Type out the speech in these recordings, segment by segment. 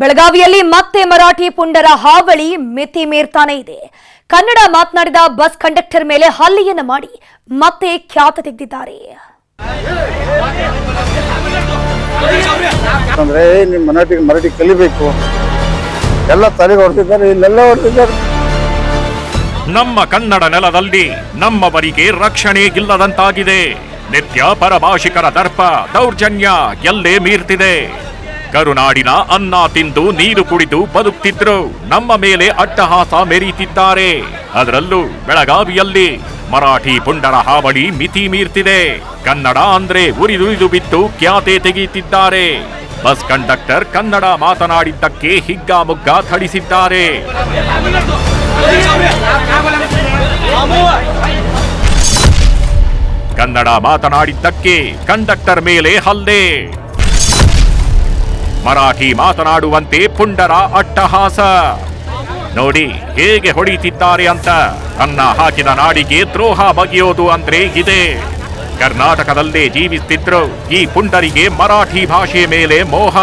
ಬೆಳಗಾವಿಯಲ್ಲಿ ಮತ್ತೆ ಮರಾಠಿ ಪುಂಡರ ಹಾವಳಿ ಮಿತಿ ಮೀರ್ತಾನೆ ಇದೆ. ಕನ್ನಡ ಮಾತನಾಡಿದ ಬಸ್ ಕಂಡಕ್ಟರ್ ಮೇಲೆ ಹಲ್ಲೆಯನ್ನ ಮಾಡಿ ಮತ್ತೆ ಖ್ಯಾತ ತೆಗೆದಿದ್ದಾರೆ. ಅಂದ್ರೆ ನಿಮ್ಮ ಮರಾಠಿ ಮರಾಠಿ ಕಲಿಬೇಕು. ಎಲ್ಲ ತಲೆಗೆ ಹೊಡೆದಿದ್ದಾರೆ ಇಲ್ಲೆಲ್ಲ ಹೊಡೆದಿದ್ದಾರೆ. ನಮ್ಮ ಕನ್ನಡ ನೆಲದಲ್ಲಿ ನಮ್ಮವರಿಗೆ ರಕ್ಷಣೆ ಇಲ್ಲದಂತಾಗಿದೆ. ನಿತ್ಯ ಪರಭಾಷಿಕರ ದರ್ಪ ದೌರ್ಜನ್ಯ ಎಲ್ಲೇ ಮೀರ್ತಿದೆ. ಕರುನಾಡಿನ ಅನ್ನ ತಿಂದು ನೀರು ಕುಡಿದು ಬದುಕ್ತಿದ್ರು. ನಮ್ಮ ಮೇಲೆ ಅಟ್ಟಹಾಸ ಮೆರೀತಿದ್ದಾರೆ. ಅದರಲ್ಲೂ ಬೆಳಗಾವಿಯಲ್ಲಿ ಮರಾಠಿ ಪುಂಡರ ಹಾವಳಿ ಮಿತಿ ಮೀರ್ತಿದೆ. ಕನ್ನಡ ಅಂದ್ರೆ ಉರಿದುರಿದು ಬಿದ್ದು ಖ್ಯಾತೆ ತೆಗೆಯುತ್ತಿದ್ದಾರೆ. ಬಸ್ ಕಂಡಕ್ಟರ್ ಕನ್ನಡ ಮಾತನಾಡಿದ್ದಕ್ಕೆ ಹಿಗ್ಗಾಮುಗ್ಗ ಥಳಿಸಿದ್ದಾರೆ. ಕನ್ನಡ ಮಾತನಾಡಿದ್ದಕ್ಕೆ ಕಂಡಕ್ಟರ್ ಮೇಲೆ ಹಲ್ಲೆ. ಮರಾಠಿ ಮಾತನಾಡುವಂತೆ ಪುಂಡರ ಅಟ್ಟಹಾಸ. ನೋಡಿ, ಹೇಗೆ ಹೊಡೀತಿದ್ದಾರೆ ಅಂತ. ಅನ್ನ ಹಾಕಿದ ನಾಡಿಗೆ ದ್ರೋಹ ಬಗೆಯೋದು ಅಂದ್ರೆ ಇದೆ. ಕರ್ನಾಟಕದಲ್ಲೇ ಜೀವಿಸ್ತಿದ್ರು ಈ ಪುಂಡರಿಗೆ ಮರಾಠಿ ಭಾಷೆ ಮೇಲೆ ಮೋಹ.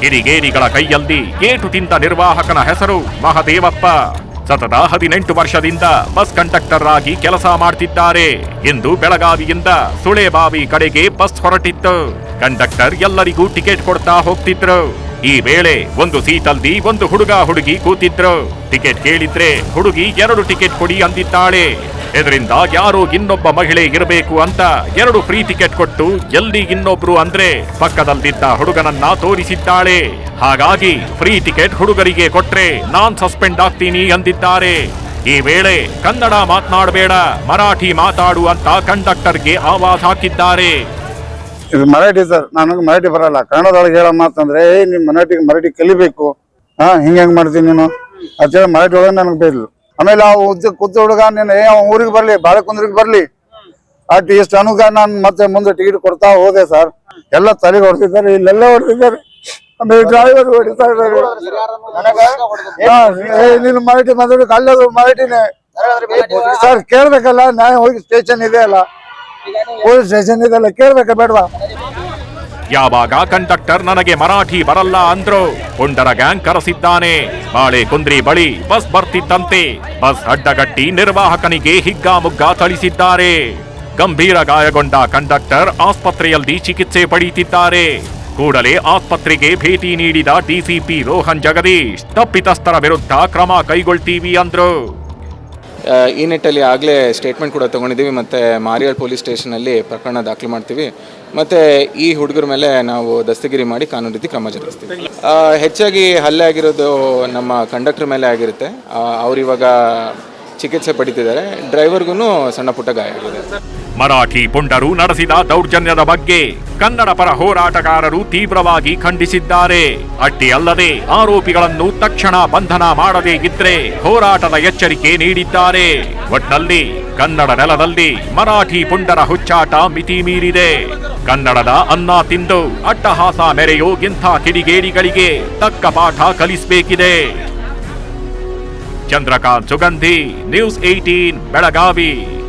ಕಿಡಿಗೇಡಿಗಳ ಕೈಯಲ್ಲಿ ಏಟು ತಿಂದ ನಿರ್ವಾಹಕನ ಹೆಸರು ಮಹದೇವಪ್ಪ. ಸತತ ಹದಿನೆಂಟು ವರ್ಷದಿಂದ ಬಸ್ ಕಂಡಕ್ಟರ್ ಆಗಿ ಕೆಲಸ ಮಾಡ್ತಿದ್ದಾರೆ. ಎಂದು ಬೆಳಗಾವಿಯಿಂದ ಸುಳೆಬಾವಿ ಕಡೆಗೆ ಬಸ್ ಹೊರಟಿತ್ತು. ಕಂಡಕ್ಟರ್ ಎಲ್ಲರಿಗೂ ಟಿಕೆಟ್ ಕೊಡ್ತಾ ಹೋಗ್ತಿದ್ರು. ಈ ವೇಳೆ ಒಂದು ಸೀಟಲ್ಲಿ ಒಂದು ಹುಡುಗ ಹುಡುಗಿ ಕೂತಿದ್ರು. ಟಿಕೆಟ್ ಕೇಳಿದ್ರೆ ಹುಡುಗಿ ಎರಡು ಟಿಕೆಟ್ ಕೊಡಿ ಅಂದಿದ್ದಾಳೆ. ಇದರಿಂದ ಯಾರೋ ಇನ್ನೊಬ್ಬ ಮಹಿಳೆ ಇರಬೇಕು ಅಂತ ಎರಡು ಫ್ರೀ ಟಿಕೆಟ್ ಕೊಟ್ಟು ಎಲ್ಲಿ ಇನ್ನೊಬ್ರು ಅಂದ್ರೆ ಪಕ್ಕದಲ್ಲಿದ್ದ ಹುಡುಗನನ್ನ ತೋರಿಸಿದ್ದಾಳೆ. ಹಾಗಾಗಿ ಫ್ರೀ ಟಿಕೆಟ್ ಹುಡುಗರಿಗೆ ಕೊಟ್ರೆ ನಾನ್ ಸಸ್ಪೆಂಡ್ ಆಗ್ತೀನಿ ಅಂದಿದ್ದಾರೆ. ಈ ವೇಳೆ ಕನ್ನಡ ಮಾತನಾಡಬೇಡ, ಮರಾಠಿ ಮಾತಾಡು ಅಂತ ಕಂಡಕ್ಟರ್ಗೆ ಆವಾಜ್ ಹಾಕಿದ್ದಾರೆ. ಇದು ಮರಾಠಿ ಸರ್, ನನಗೆ ಮರಾಠಿ ಬರಲ್ಲ. ಕನ್ನಡದೊಳಗೆ ಹೇಳೋ ಮಾತಂದ್ರೆ ಏ ನಿಮ್ಮ ಮರಾಠಿ ಮರಾಠಿ ಕಲಿಬೇಕು. ಹಾ, ಹಿಂಗೆ ಹೆಂಗ್ ಮಾಡ್ತೀನಿ ನೀನು? ಅಂತೇಳಿ ಮರಾಠಿ ಒಳಗೆ ನನಗೆ ಬೈದ್ಲು ಆಮೇಲೆ ಆ ಉದ್ದ, ಕುದ್ದ ಹುಡುಗ ನೀನು ಏ ಊರಿಗೆ ಬರ್ಲಿ, ಬಾಳಕುಂದ್ರಿಗೆ ಬರ್ಲಿ. ಅಟ್ ಇಷ್ಟು ಅನುಗ ನಾನು ಮತ್ತೆ ಮುಂದೆ ಟಿಕೆಟ್ ಕೊಡ್ತಾ ಹೋದೆ ಸರ್. ಎಲ್ಲ ತಲೆಗೆ ಹೊಡೆದಿದ್ದಾರೆ, ಇಲ್ಲೆಲ್ಲ ಹೊಡೆದಿದ್ದಾರೆ. ಆಮೇಲೆ ಡ್ರೈವರ್ ಹೊಡಿತಾ ಇದ್ದಾರೆ ಹಾ, ಏ ನೀನು ಮರಾಠಿ ಮಾತಾಡೋಕೆ ಅಲ್ಲದು ಮರಾಠಿನೇ ಸರ್ ಕೇಳ್ಬೇಕಲ್ಲ ನಾ ಹೋಗಿ ಸ್ಟೇಷನ್ ಇದೆ ಅಲ್ಲ. ಪೊಲೀಸ್ ಸ್ಟೇಷನ್ ಇದೆಲ್ಲ ಕೇಳ್ಬೇಕ ಬೇಡವಾ? ಯಾವಾಗ ಕಂಡಕ್ಟರ್ ನನಗೆ ಮರಾಠಿ ಬರಲ್ಲ ಅಂದ್ರು ಪುಂಡರ ಗ್ಯಾಂಗ್ ಕರೆಸಿದ್ದಾನೆ. ಬಾಳೆ ಕುಂದ್ರಿ ಬಳಿ ಬಸ್ ಬರ್ತಿದ್ದಂತೆ ಬಸ್ ಅಡ್ಡಗಟ್ಟಿ ನಿರ್ವಾಹಕನಿಗೆ ಹಿಗ್ಗಾಮುಗ್ಗಾ ಥಳಿಸಿದ್ದಾರೆ. ಗಂಭೀರ ಗಾಯಗೊಂಡ ಕಂಡಕ್ಟರ್ ಆಸ್ಪತ್ರೆಯಲ್ಲಿ ಚಿಕಿತ್ಸೆ ಪಡೆಯುತ್ತಿದ್ದಾರೆ ಕೂಡಲೇ ಆಸ್ಪತ್ರೆಗೆ ಭೇಟಿ ನೀಡಿದ ಡಿಸಿಪಿ ರೋಹನ್ ಜಗದೀಶ್, ತಪ್ಪಿತಸ್ಥರ ವಿರುದ್ಧ ಕ್ರಮ ಕೈಗೊಳ್ತೀವಿ ಅಂದ್ರು. ಈ ನಿಟ್ಟಲ್ಲಿ ಆಗಲೇ ಸ್ಟೇಟ್ಮೆಂಟ್ ಕೂಡ ತೊಗೊಂಡಿದ್ದೀವಿ. ಮತ್ತು ಮಾರಿಯಾಳ್ ಪೊಲೀಸ್ ಸ್ಟೇಷನಲ್ಲಿ ಪ್ರಕರಣ ದಾಖಲು ಮಾಡ್ತೀವಿ. ಮತ್ತು ಈ ಹುಡುಗರ ಮೇಲೆ ನಾವು ದಸ್ತಗಿರಿ ಮಾಡಿ ಕಾನೂನು ರೀತಿ ಕ್ರಮ ಜರುಗಿಸ್ತೀವಿ. ಹೆಚ್ಚಾಗಿ ಹಲ್ಲೆ ಆಗಿರೋದು ನಮ್ಮ ಕಂಡಕ್ಟರ್ ಮೇಲೆ ಆಗಿರುತ್ತೆ. ಅವ್ರು ಇವಾಗ ಚಿಕಿತ್ಸೆ ಪಡಿತಿದ್ದಾರೆ. ಡ್ರೈವರ್ಗೂ ಸಣ್ಣ ಪುಟ್ಟ ಗಾಯ ಆಗಿದೆ. ಮರಾಠಿ ಪುಂಡರು ನಡೆಸಿದ ದೌರ್ಜನ್ಯದ ಬಗ್ಗೆ ಕನ್ನಡ ಪರ ಹೋರಾಟಗಾರರು ತೀವ್ರವಾಗಿ ಖಂಡಿಸಿದ್ದಾರೆ. ಅಟ್ಟಿ ಅಲ್ಲದೆ ಆರೋಪಿಗಳನ್ನು ತಕ್ಷಣ ಬಂಧನ ಮಾಡದೇ ಇದ್ರೆ ಹೋರಾಟದ ಎಚ್ಚರಿಕೆ ನೀಡಿದ್ದಾರೆ. ಒಟ್ನಲ್ಲಿ ಕನ್ನಡ ನೆಲದಲ್ಲಿ ಮರಾಠಿ ಪುಂಡರ ಹುಚ್ಚಾಟ ಮಿತಿ ಮೀರಿದೆ ಕನ್ನಡದ ಅನ್ನ ತಿಂದು ಅಟ್ಟಹಾಸ ಮೆರೆಯೋ ಇಂಥ ಕಿಡಿಗೇಡಿಗಳಿಗೆ ತಕ್ಕ ಪಾಠ ಕಲಿಸಬೇಕಿದೆ. Chandrakant Sugandhi news eighteen Belagavi